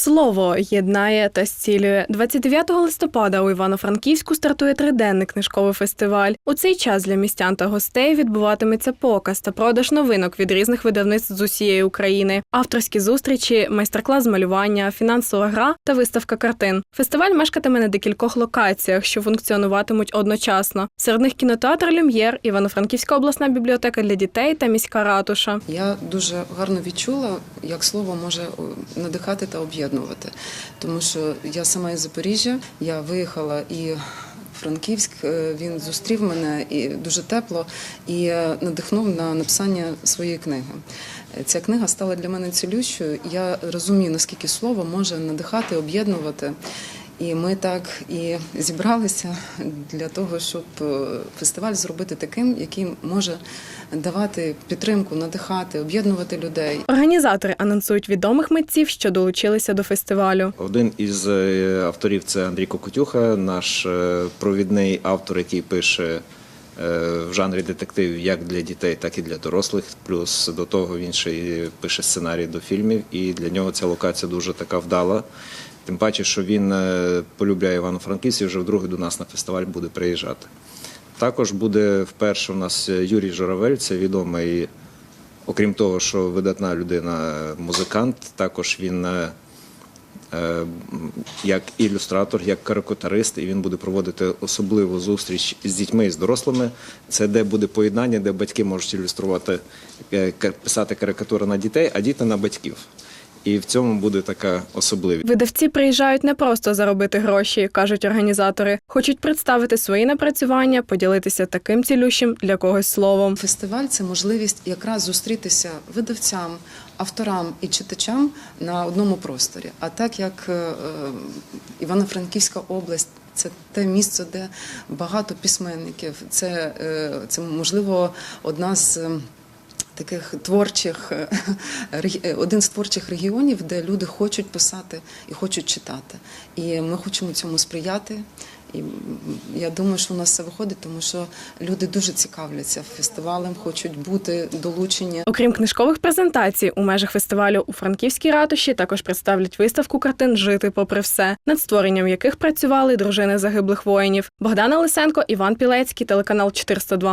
Слово єднає та зцілює. 29 листопада у Івано-Франківську стартує триденний книжковий фестиваль. У цей час для містян та гостей відбуватиметься показ та продаж новинок від різних видавництв з усієї України, авторські зустрічі, майстер-клас з малювання, фінансова гра та виставка картин. Фестиваль мешкатиме на декількох локаціях, що функціонуватимуть одночасно. Серед них кінотеатр Люм'єр, Івано-Франківська обласна бібліотека для дітей та міська ратуша. Я дуже гарно відчула, як слово може надихати та об'єднувати. Тому що я сама із Запоріжжя, я виїхала і. Франківськ е, він зустрів мене і дуже тепло і надихнув на написання своєї книги. Ця книга стала для мене цілющою. Я розумію, наскільки слово може надихати, об'єднувати. І ми так і зібралися для того, щоб е, фестиваль зробити таким, який може давати підтримку, надихати, об'єднувати людей. Організатори анонсують відомих митців, що долучилися до фестивалю. Один із е, авторів це Андрій Кокотюха, наш е, провідний автор, який пише в жанрі детективів як для дітей, так і для дорослих. Плюс до того він ще й пише сценарій до фільмів, і для нього ця локація дуже така вдала. Тим паче, що він е, полюбляє Івано-Франківськ і вже вдруге до нас на фестиваль буде приїжджати. Також буде вперше у нас Юрій Журавель, це відомий Окрім того, що видатна людина, музикант, також він е, е, як ілюстратор, як карикатурист, і він буде проводити особливу зустріч з дітьми і з дорослими. Це де буде поєднання, де батьки можуть ілюструвати, е, писати карикатури на дітей, а діти на батьків. І в цьому буде така особливість. Видавці приїжджають не просто заробити гроші, кажуть організатори. Хочуть представити свої напрацювання, поділитися таким цілющим для когось словом. Фестиваль це можливість якраз зустрітися видавцям, авторам і читачам на одному просторі. А так як е, е, Івано-Франківська область. Це те місце, де багато письменників. Це, е, це можливо одна з таких творчих один з творчих регіонів, де люди хочуть писати і хочуть читати. І ми хочемо цьому сприяти. І я думаю, що у нас все виходить, тому що люди дуже цікавляться фестивалем, хочуть бути долучені. Окрім книжкових презентацій, у межах фестивалю у Франківській ратуші також представлять виставку картин Жити попри все, над створенням яких працювали дружини загиблих воїнів. Богдана Лисенко, Іван Пілецький, телеканал 402.